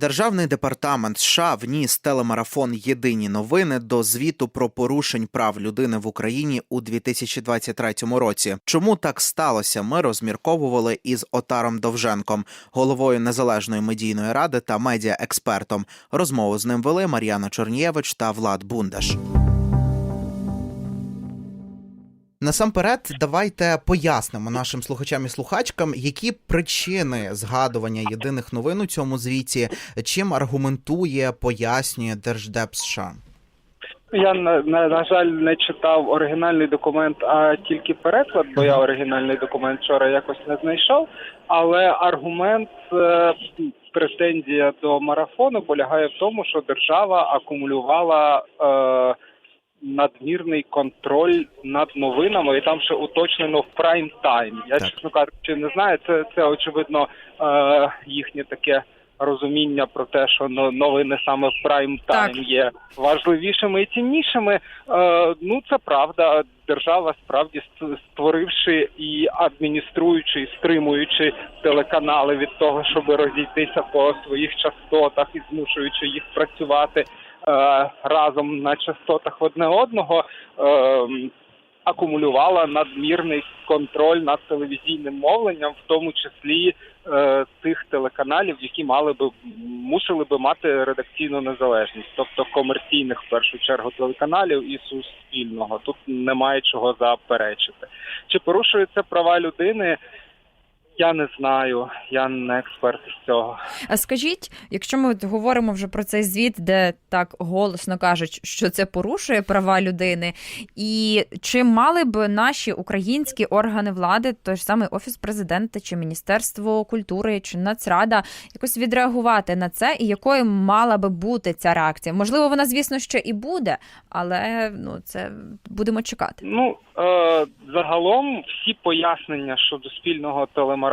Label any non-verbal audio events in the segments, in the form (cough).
Державний департамент США вніс телемарафон Єдині новини до звіту про порушень прав людини в Україні у 2023 році. Чому так сталося? Ми розмірковували із Отаром Довженком, головою незалежної медійної ради та медіаекспертом. Розмову з ним вели Мар'яна Чорнієвич та Влад Бундаш. Насамперед, давайте пояснимо нашим слухачам і слухачкам, які причини згадування єдиних новин у цьому звіті, чим аргументує, пояснює Держдеп США. Я на, на, на жаль не читав оригінальний документ, а тільки переклад, бо я оригінальний документ вчора якось не знайшов. Але аргумент е, претензія до марафону полягає в тому, що держава акумулювала е, надмірний контроль над новинами, і там ще уточнено в прайм тайм. Я Так. чесно кажучи, не знаю. Це це очевидно е, їхнє таке. Розуміння про те, що но- новини саме в прайм тайм Так. є важливішими і ціннішими. Е, ну це правда. Держава справді створивши і адмініструючи, і стримуючи телеканали від того, щоб розійтися по своїх частотах і змушуючи їх працювати разом на частотах одне одного. Е, акумулювала надмірний контроль над телевізійним мовленням, в тому числі е, тих телеканалів, які мали би мусили би мати редакційну незалежність, тобто комерційних в першу чергу телеканалів і суспільного. Тут немає чого заперечити. Чи порушуються права людини? Я не знаю, я не експерт з цього. А скажіть, якщо ми говоримо вже про цей звіт, де так голосно кажуть, що це порушує права людини, і чи мали б наші українські органи влади, той ж самий офіс президента, чи міністерство культури, чи нацрада, якось відреагувати на це, і якою мала би бути ця реакція? Можливо, вона, звісно, ще і буде, але ну це будемо чекати. Ну е, загалом всі пояснення щодо спільного телемарафону,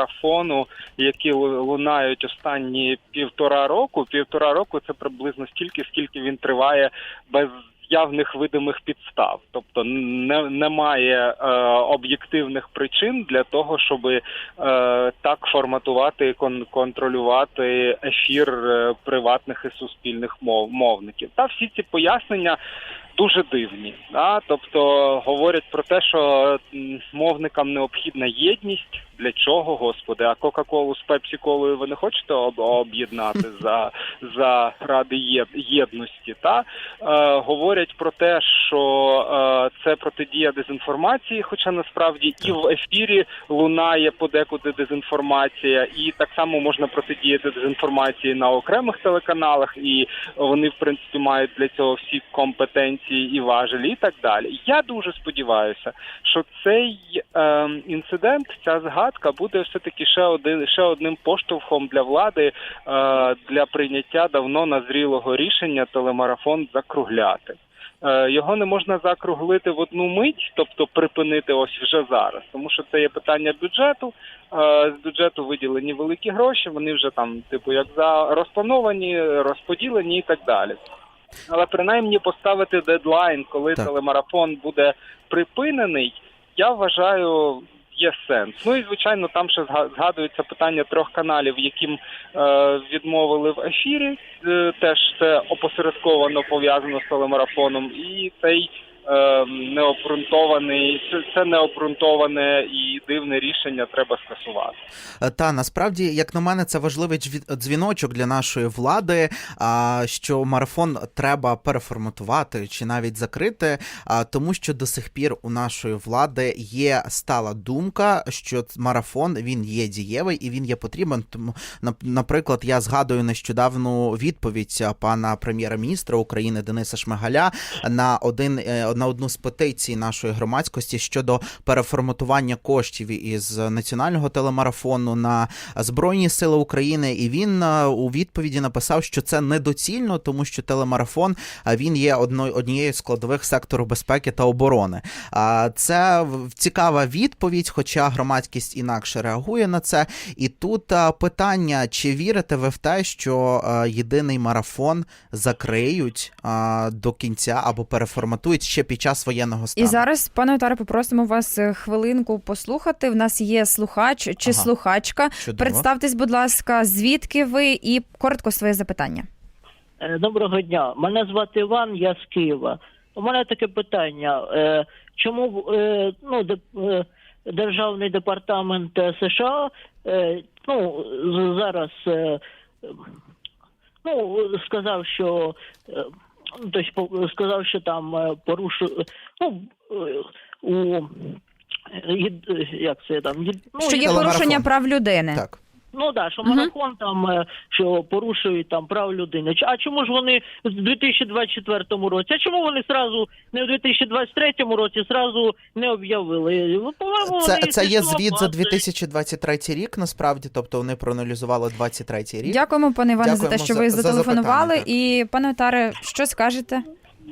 які лунають останні півтора року. Півтора року це приблизно стільки, скільки він триває без явних видимих підстав. Тобто не, немає е, об'єктивних причин для того, щоб е, так форматувати і кон, контролювати ефір е, приватних і суспільних мов, мовників. Та всі ці пояснення дуже дивні. Да? Тобто говорять про те, що мовникам необхідна єдність. Для чого, господи? А Кока-Колу з Пепсі-Колою ви не хочете об'єднати (laughs) за, за ради єдності? Та? Е, говорять про те, що е, це протидія дезінформації, хоча насправді і в ефірі лунає подекуди дезінформація, і так само можна протидіяти дезінформації на окремих телеканалах, і вони, в принципі, мають для цього всі компетенції і важелі, і так далі. Я дуже сподіваюся, що цей е, інцидент, ця згадка буде все таки ще один ще одним поштовхом для влади е, для прийняття давно назрілого рішення телемарафон закругляти. Е, Його не можна закруглити в одну мить, тобто припинити ось вже зараз, тому що це є питання бюджету. Е, З бюджету виділені великі гроші, вони вже там, типу, як за розплановані, розподілені і так далі. Але принаймні поставити дедлайн, коли Так. телемарафон буде припинений, я вважаю. Є сенс. Ну і звичайно, там ще зга- згадується питання трьох каналів, яким е, відмовили в ефірі. Е, теж це опосередковано пов'язано з телемарафоном. І цей необґрунтований, це, необґрунтоване і дивне рішення треба скасувати. Е, Та насправді, як на мене, це важливий дзві- дзвіночок для нашої влади. А що марафон треба переформатувати чи навіть закрити, тому що до сих пір у нашої влади є стала думка, що марафон він є дієвий і він є потрібен. Тому, нап- наприклад, я згадую нещодавну відповідь пана прем'єра-міністра України Дениса Шмигаля на один е, на одну з петицій нашої громадськості щодо переформатування коштів із національного телемарафону на Збройні Сили України. І він е, у відповіді написав, що це недоцільно, тому що телемарафон він є одною однією з складових сектору безпеки та оборони. А це цікава відповідь, хоча громадськість інакше реагує на це. І тут питання: чи вірите ви в те, що єдиний марафон закриють до кінця або переформатують ще під час воєнного стану. І зараз, пане Отаре, попросимо вас е, хвилинку послухати. В нас є слухач чи Ага. слухачка. Чудово. Представтесь, будь ласка, звідки ви і коротко своє запитання. Е, Доброго дня. Мене звати Іван, я з Києва. У мене таке питання. Е, Чому ну, Державний департамент США ну, зараз ну, сказав, що тобто, по- сказав, що там е, порушує ну, е, у е, як це там ну, що є порушення прав людини. Так. Ну да, що марафон там е, що порушують там прав людини. А чому ж вони в 2024 році? А чому вони зразу не в 2023 році зразу не об'явили? Ну, по-моєму, Це, вони це є звіт за базою. 2023 рік, насправді, тобто вони проаналізували 23 рік. Дякуємо, пане Іване, за те, що ви за зателефонували. так. І пане Отаре, що скажете?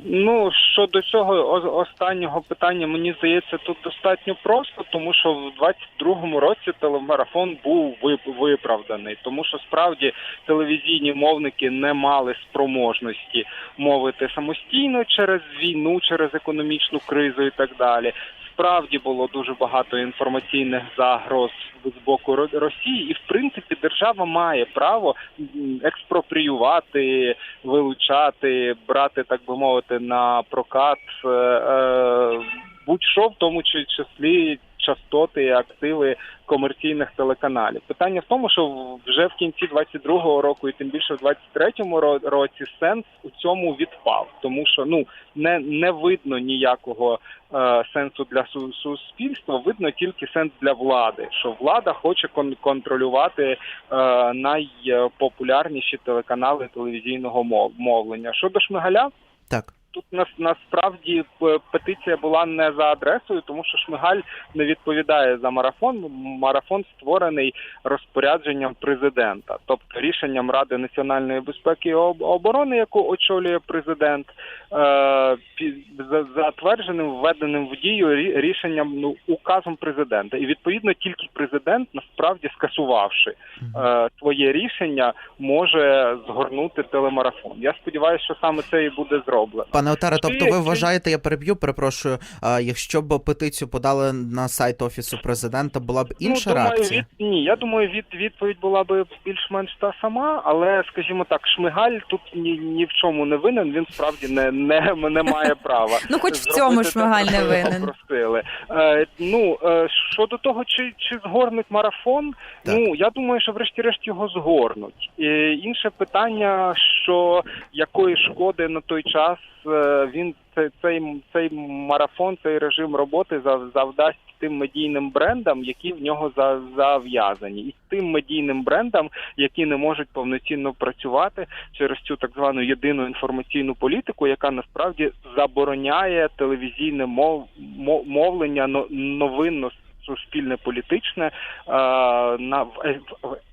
Ну щодо цього останнього питання, мені здається, тут достатньо просто, тому що в 22-му році телемарафон був вип- виправданий, тому що справді телевізійні мовники не мали спроможності мовити самостійно через війну, через економічну кризу і так далі. Справді було дуже багато інформаційних загроз з боку Росії, і в принципі держава має право експропріювати вилучати, брати, так би мовити, на прокат е, е, будь-що, в тому чи- числі частоти і активи комерційних телеканалів. Питання в тому, що вже в кінці 22-го року, і тим більше в 23-му році сенс у цьому відпав, тому що ну не, не видно ніякого е, сенсу для су- суспільства, видно тільки сенс для влади, що влада хоче кон- контролювати е, найпопулярніші телеканали телевізійного мов- мовлення. Щодо Шмигаля, Так. Тут нас насправді петиція була не за адресою, тому що Шмигаль не відповідає за марафон. Марафон створений розпорядженням президента, тобто рішенням Ради національної безпеки і об- оборони, яку очолює президент, е, затвердженим введеним в дію рі- рішенням ну указом президента, і відповідно тільки президент, насправді скасувавши е, своє рішення, може згорнути телемарафон. Я сподіваюся, що саме це і буде зроблено. Пане Отаре, тобто ви вважаєте, я переб'ю, перепрошую, а, якщо б петицію подали на сайт офісу президента, була б інша ну, думаю, реакція? Від, ні, я думаю, від відповідь була би більш-менш та сама, але скажімо так, Шмигаль тут ні, ні в чому не винен. Він справді не, не, не має права. (laughs) Ну, хоч в цьому Шмигаль не винен. Просили. Е, ну е, щодо того, чи, чи згорнуть марафон, Так. ну я думаю, що врешті-решт його згорнуть. Інше питання, що якої шкоди на той час е, він цей, цей, марафон, цей режим роботи зав- завдасть тим медійним брендам, які в нього за- зав'язані, і тим медійним брендам, які не можуть повноцінно працювати через цю так звану єдину інформаційну політику, яка насправді забороняє телевізійне мов, мов- мовлення но- новинно суспільне політичне е, на в, е-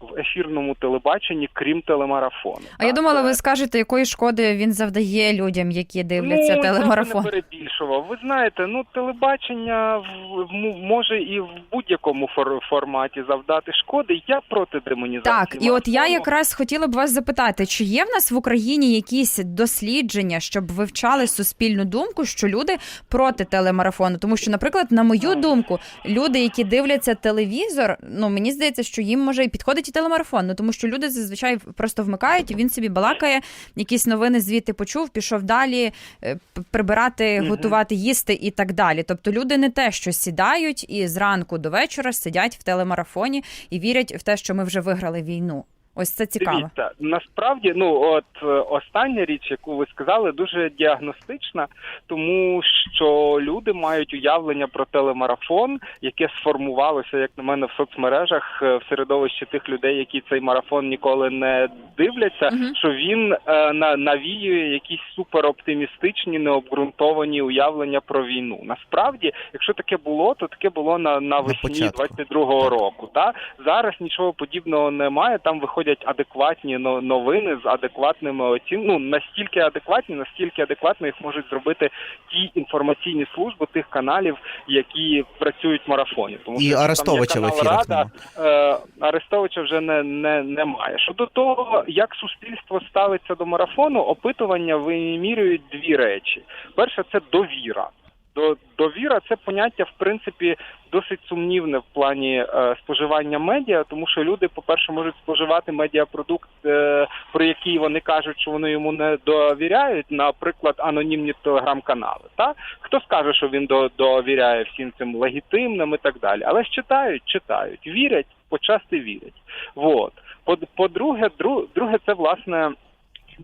в ефірному телебаченні, крім телемарафону. А я думала, ви скажете, якої шкоди він завдає людям, які дивляться ну, телемарафон. Не перебільшував. Ви знаєте, ну телебачення в- в- може і в будь-якому фор- форматі завдати шкоди. Я проти демонізації. Так, і от я якраз хотіла б вас запитати, чи є в нас в Україні якісь дослідження, щоб вивчали суспільну думку, що люди проти телемарафону? Тому що, наприклад, на мою думку, люди, які дивляться телевізор, ну мені здається, що їм може і підходить і телемарафон. Ну тому що люди зазвичай просто вмикають, і він собі балакає, якісь новини звідти почув, пішов далі е, прибирати, готувати, їсти і так далі. Тобто люди не те, що сідають і зранку до вечора сидять в телемарафоні і вірять в те, що ми вже виграли війну. Ось це цікаво. Дивіться, насправді, ну от е, остання річ, яку ви сказали, дуже діагностична, тому що люди мають уявлення про телемарафон, яке сформувалося, як на мене, в соцмережах е, в середовищі тих людей, які цей марафон ніколи не дивляться. Мгм. Що він е, на навіює якісь супероптимістичні, необґрунтовані уявлення про війну. Насправді, якщо таке було, то таке було на навесні початку. 22-го року. Та зараз нічого подібного немає. Там виходять виходять адекватні но- новини з адекватними оцін... ну, настільки адекватні, настільки адекватно їх можуть зробити ті інформаційні служби тих каналів, які працюють в марафоні. Тому І що Арестовича в ефірах Рада, е, Арестовича вже не, не, немає. Щодо того, як суспільство ставиться до марафону, опитування вимірюють дві речі. Перше, це довіра. До, довіра це поняття, в принципі, досить сумнівне в плані е, споживання медіа, тому що люди, по-перше, можуть споживати медіапродукт, е, про який вони кажуть, що вони йому не довіряють, наприклад, анонімні телеграм-канали. Та хто скаже, що він до, довіряє всім цим легітимним і так далі. Але ж читають, читають, вірять, почасти вірять. Вот. По- По-друге, друге, це власне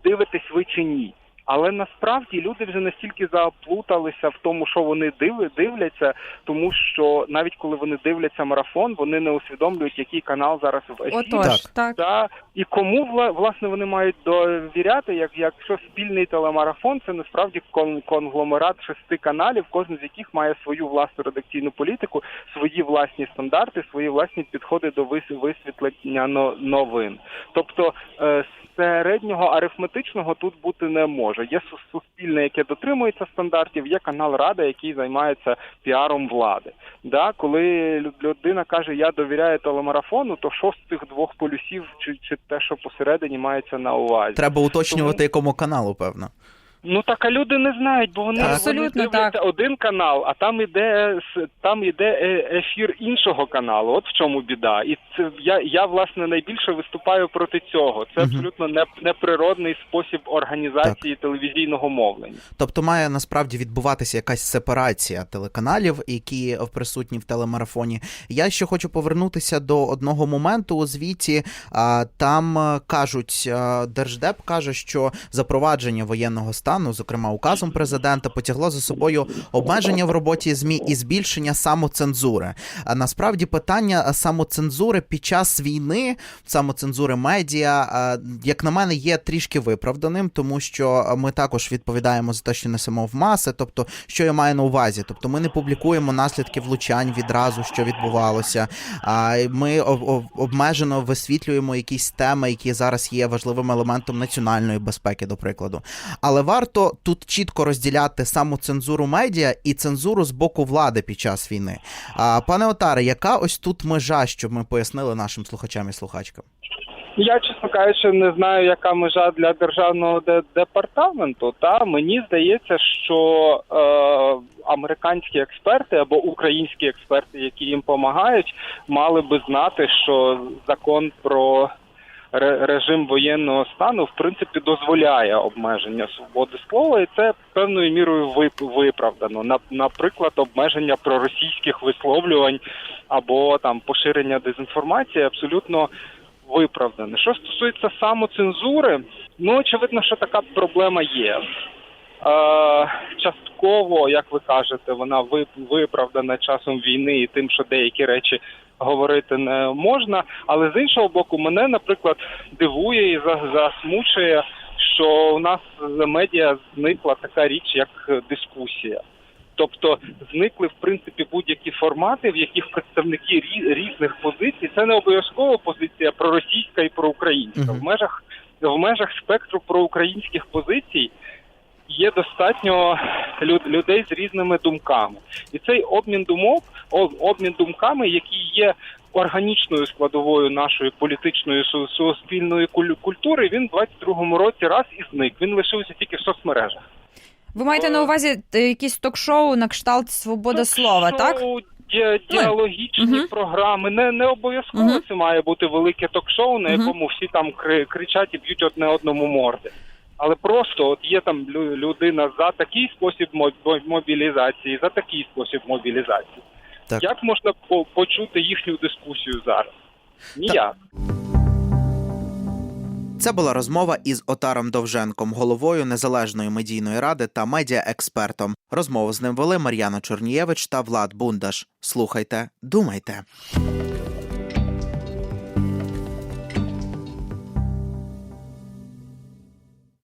дивитесь ви чи ні. Але насправді люди вже настільки заплуталися в тому, що вони диви- дивляться, тому що навіть коли вони дивляться марафон, вони не усвідомлюють, який канал зараз в ефірі. Отож, Так. Та і кому власне вони мають довіряти, як якщо спільний телемарафон, це насправді кон- конгломерат шести каналів, кожен з яких має свою власну редакційну політику, свої власні стандарти, свої власні підходи до вис- висвітлення новин. Тобто е, середнього арифметичного тут бути не може. Є су- суспільне, яке дотримується стандартів, є канал Рада, який займається піаром влади. Да, коли лю- людина каже, я довіряю телемарафону, то що з цих двох полюсів, чи, чи те, що посередині мається на увазі? Треба уточнювати, якому каналу, певно. Ну так а люди не знають, бо вони, Абсолютно вони дивляться один канал, а там іде там іде е- ефір іншого каналу. От в чому біда. І це я, я власне найбільше виступаю проти цього. Це Мгм. абсолютно не, неприродний спосіб організації телевізійного мовлення. Тобто має насправді відбуватися якась сепарація телеканалів, які присутні в телемарафоні. Я ще хочу повернутися до одного моменту у звіті. Там е, кажуть, е, держдеп каже, що запровадження воєнного стану, зокрема указом президента, потягло за собою обмеження в роботі змі і збільшення самоцензури. А насправді питання самоцензури під час війни, самоцензури медіа, як на мене, є трішки виправданим, тому що ми також відповідаємо за те, що несемо в маси. Тобто, що я маю на увазі? Тобто, ми не публікуємо наслідки влучань відразу, що відбувалося. А ми об- об- обмежено висвітлюємо якісь теми, які зараз є важливим елементом національної безпеки, до прикладу. Але варто тут чітко розділяти самоцензуру медіа і цензуру з боку влади під час війни. А, пане Отаре, яка ось тут межа, щоб ми пояснили нашим слухачам і слухачкам? Я, чесно кажучи, не знаю, яка межа для державного де- департаменту. Та мені здається, що е, американські експерти або українські експерти, які їм допомагають, мали би знати, що закон про режим воєнного стану в принципі дозволяє обмеження свободи слова, і це певною мірою вип- виправдано. Наприклад, обмеження проросійських висловлювань або там поширення дезінформації абсолютно виправдане. Що стосується самоцензури, ну очевидно, що така проблема є. Е, частково, як ви кажете, вона виправдана часом війни і тим, що деякі речі говорити не можна. Але з іншого боку, мене, наприклад, дивує і за- засмучує, що у нас з медіа зникла така річ, як дискусія. Тобто зникли в принципі будь-які формати, в яких представники різних позицій. Це не обов'язково позиція проросійська і проукраїнська. Мгм. В межах в межах спектру проукраїнських позицій є достатньо лю- людей з різними думками. І цей обмін думок, обмін думками, який є органічною складовою нашої політичної суспільної куль- культури, він в 22-му році раз і зник. Він лишився тільки в соцмережах. Ви маєте на увазі е, якісь ток-шоу на кшталт Свобода слова, так? Ді- діалогічні Мгм. програми. Не, не обов'язково Мгм. це має бути велике ток-шоу, на Мгм. якому всі там кри- кричать і б'ють одне одному морди. Але просто от є там лю- людина за такий спосіб мо- мо- мобілізації, за такий спосіб мобілізації. Так. Як можна почути їхню дискусію зараз? Ніяк. Це була розмова із Отаром Довженком, головою незалежної медійної ради та медіаекспертом. Розмову з ним вели Мар'яна Чорнієвич та Влад Бундаш. Слухайте, думайте.